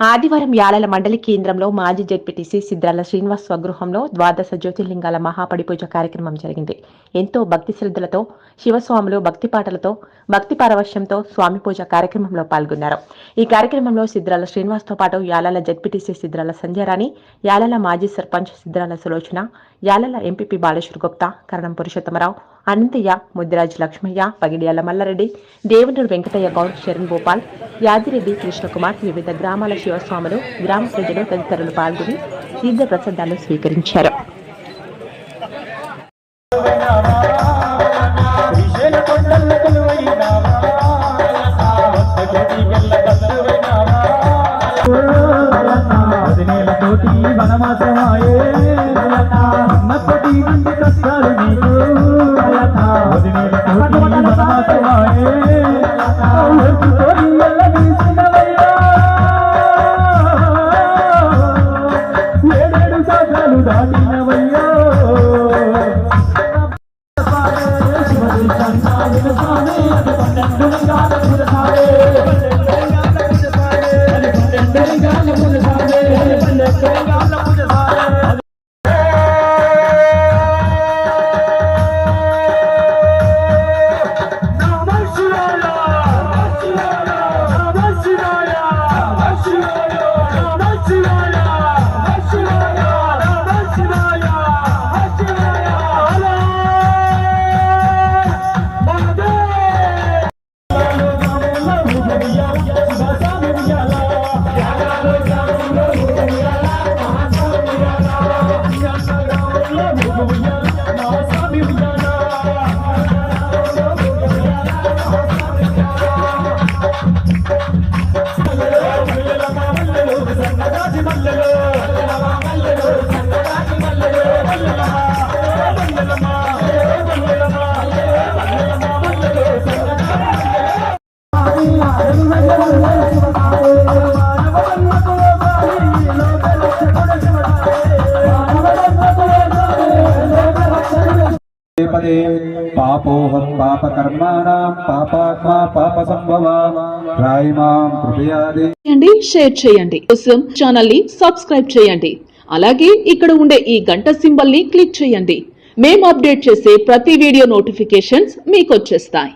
ఆదివారం యాలల మండలి కేంద్రంలో మాజీ జడ్పీటీసీ సిద్ధాల శ్రీనివాస్ స్వగృహంలో ద్వాదశ జ్యోతిర్లింగాల మహాపడి పూజ కార్యక్రమం జరిగింది. ఎంతో భక్తి శ్రద్ధలతో శివస్వాములు భక్తి పాటలతో భక్తి పారవశ్యంతో స్వామి పూజ కార్యక్రమంలో పాల్గొన్నారు. ఈ కార్యక్రమంలో సిద్ధాల శ్రీనివాస్తో పాటు యాలల జడ్పీటీసీ సిద్ధాల సంజయరాణి యాలల మాజీ సర్పంచ్ సిద్ధాల సులోచన యాలల ఎంపీపీ బాలేశ్వర్ గుప్తా కరణం పురుషోత్తమరావు అనంతయ్య ముద్దిరాజు లక్ష్మయ్య పగిడియాల మల్లారెడ్డి దేవనూరు వెంకటయ్య గౌడ్ శరణ్ గోపాల్ యాదిరెడ్డి కృష్ణకుమార్ వివిధ గ్రామాల శివస్వాములు గ్రామ ప్రజలు తదితరులు పాల్గొని తీర్థ ప్రసాదాలు స్వీకరించారు. వనమాసమాయే కష్టాలు నీకు భక్తకోటి గల్ల బంధువైనావా ਦੁਨੀਆ ਦੇ ਫਿਰ ਸਾਰੇ। పదే పాపోహం పాపకర్మాణం పాపాత్మా పాప సంభవ రాయిమాం కృపయాది. చేయండి షేర్ చేయండి. కోసం ఛానల్ని సబ్స్క్రైబ్ చేయండి. అలాగే ఇక్కడ ఉండే ఈ గంట సింబల్ని క్లిక్ చేయండి. మేము అప్డేట్ చేసే ప్రతి వీడియో నోటిఫికేషన్స్ మీకు వచ్చేస్తాయి.